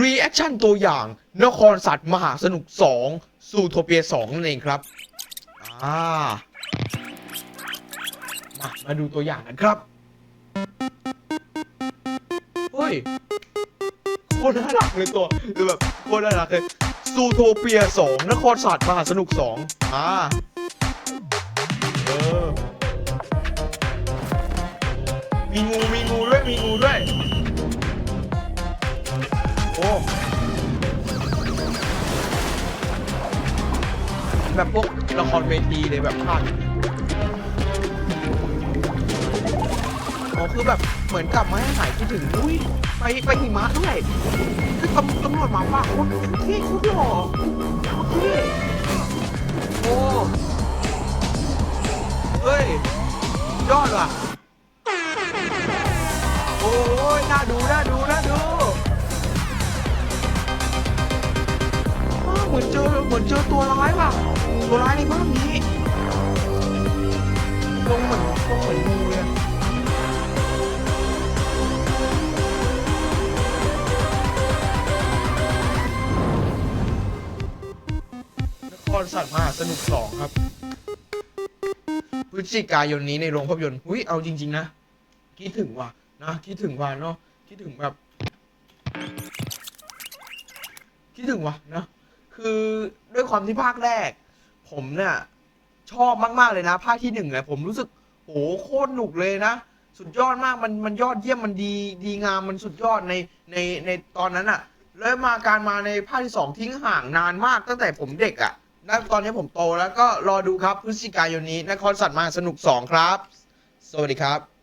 รีแอคชั่นตัวอย่าง นครสัตว์มหาสนุก 2 สู่โทเปีย 2 นั่นเองครับ อ่า มามาดูตัวอย่างกันครับ เฮ้ย โคตรน่ารักเลยตัวคือแบบโคตรน่ารักเลยซูโทเปีย 2 นครสัตว์มหาสนุก 2 อ่า เออ มีงู มีงูด้วย มีงูด้วย โอ้แบบพวกละครเวทีเลยแบบภาคอ๋อคือแบบเหมือนกลับมาให้หายคิดถึงอุ้ยไปไปหิมะด้วยคือตำตำรวจหมาป่าโคตรเท่คตรหล่อเท่โอ้เฮ้ย ยอดว่ะ โอ้ยน่าดู น่าดู เหมือนเจอเหมือนเจอตัวร้ายว่ะ ตัวร้ายในภาพนี้ลงเหมือนลงเหมือนงูเลยอนครสัตว์มหาสนุกสองครับพฤศจิกายนนี้ในโรงภาพยนตร์อุ้ยเอาจริง ๆ นะ คิดถึงว่ะนะคิดถึงว่ะเนาะคิดถึงแบบคิดถึงว่ะนะ คือด้วยความที่ภาคแรก ผมเนี่ยชอบมาก ๆ เลยนะ ภาคที่หนึ่งเนี่ยผมรู้สึกโหโคตรหนุกเลยนะ สุดยอดมากมันมันยอดเยี่ยมมันดีดีงามมันสุดยอดในในในตอนนั้นอะแล้วมาการมาในภาคที่สองทิ้งห่างนานมากตั้งแต่ผมเด็กอะแล้วตอนนี้ผมโตแล้วก็รอดูครับพฤศจิกายนนี้นครสัตว์มาสนุกสองครับ สวัสดีครับ